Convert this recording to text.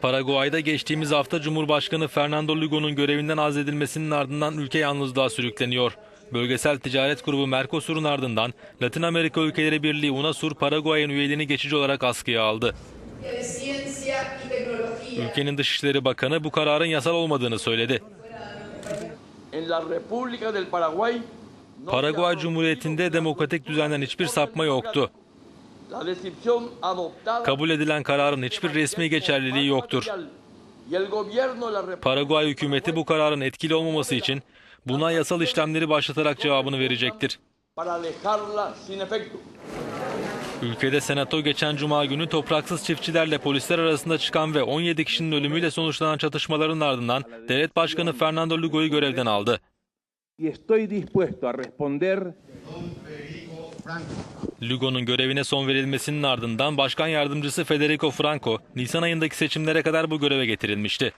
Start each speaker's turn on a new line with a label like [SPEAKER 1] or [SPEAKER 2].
[SPEAKER 1] Paraguay'da geçtiğimiz hafta Cumhurbaşkanı Fernando Lugo'nun görevinden azledilmesinin ardından ülke yalnızlığa sürükleniyor. Bölgesel Ticaret Grubu Mercosur'un ardından Latin Amerika Ülkeleri Birliği UNASUR Paraguay'ın üyeliğini geçici olarak askıya aldı. Ülkenin Dışişleri Bakanı bu kararın yasal olmadığını söyledi.
[SPEAKER 2] En la República del Paraguay
[SPEAKER 1] Cumhuriyeti'nde demokratik düzenden hiçbir sapma yoktu. Kabul edilen kararın hiçbir resmi geçerliliği yoktur. Paraguay hükümeti bu kararın etkili olmaması için buna yasal işlemleri başlatarak cevabını verecektir. Ülkede senato geçen cuma günü topraksız çiftçilerle polisler arasında çıkan ve 17 kişinin ölümüyle sonuçlanan çatışmaların ardından devlet başkanı Fernando Lugo'yu görevden aldı. Lugo'nun görevine son verilmesinin ardından başkan yardımcısı Federico Franco, Nisan ayındaki seçimlere kadar bu göreve getirilmişti.